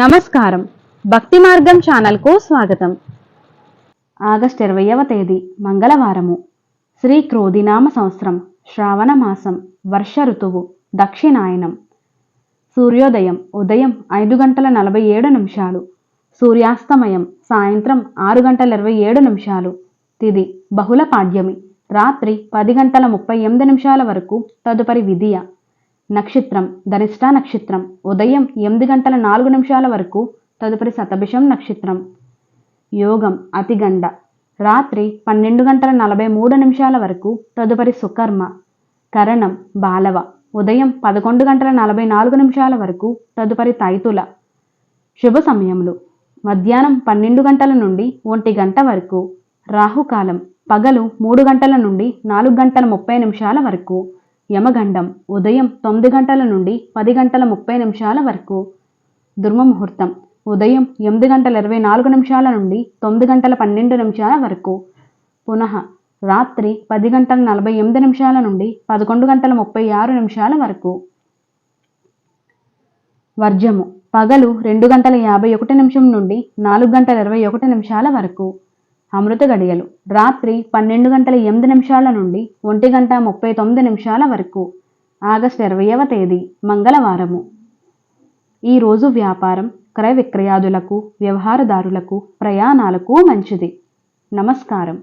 నమస్కారం. భక్తి మార్గం ఛానల్కు స్వాగతం. ఆగస్ట్ ఇరవైవ తేదీ మంగళవారము. శ్రీ క్రోధినామ సంవత్సరం శ్రావణ మాసం వర్ష ఋతువు దక్షిణాయనం. సూర్యోదయం ఉదయం ఐదు గంటల నలభై ఏడు నిమిషాలు. సూర్యాస్తమయం సాయంత్రం ఆరు గంటల ఇరవై ఏడు నిమిషాలు. తిది బహుళ పాడ్యమి రాత్రి పది గంటల ముప్పై ఎనిమిది నిమిషాల వరకు తదుపరి విధియ. నక్షత్రం ధనిష్ట నక్షత్రం. ఉదయం ఎనిమిది గంటల నాలుగు నిమిషాల వరకు తదుపరి శతభిషం నక్షత్రం. యోగం అతిగండ రాత్రి పన్నెండు గంటల నలభై మూడు నిమిషాల వరకు తదుపరి సుకర్మ. కరణం బాలవ. ఉదయం పదకొండు గంటల నలభై నాలుగు నిమిషాల వరకు తదుపరి తైతుల. శుభ సమయములు. మధ్యాహ్నం పన్నెండు గంటల నుండి ఒంటి గంట వరకు. రాహుకాలం పగలు మూడు గంటల నుండి నాలుగు గంటల ముప్పై నిమిషాల వరకు. యమగండం ఉదయం తొమ్మిది గంటల నుండి పది గంటల ముప్పై నిమిషాల వరకు. దుర్మముహూర్తం ఉదయం ఎనిమిది గంటల ఇరవై నాలుగు నిమిషాల నుండి తొమ్మిది గంటల పన్నెండు నిమిషాల వరకు. పునః రాత్రి పది గంటల నలభై ఎనిమిది నిమిషాల నుండి పదకొండు గంటల ముప్పై ఆరు నిమిషాల వరకు. వర్జము పగలు రెండు గంటల యాభై ఒకటి నిమిషం నుండి నాలుగు గంటల ఇరవై ఒకటి నిమిషాల వరకు. అమృత గడియలు. రాత్రి పన్నెండు గంటల ఎనిమిది నిమిషాల నుండి ఒంటి గంట ముప్పై తొమ్మిది నిమిషాల వరకు. ఆగస్టు ఇరవైవ తేదీ మంగళవారము. ఈరోజు వ్యాపారం క్రయ విక్రయాదులకు వ్యవహారదారులకు ప్రయాణాలకు మంచిది. నమస్కారం.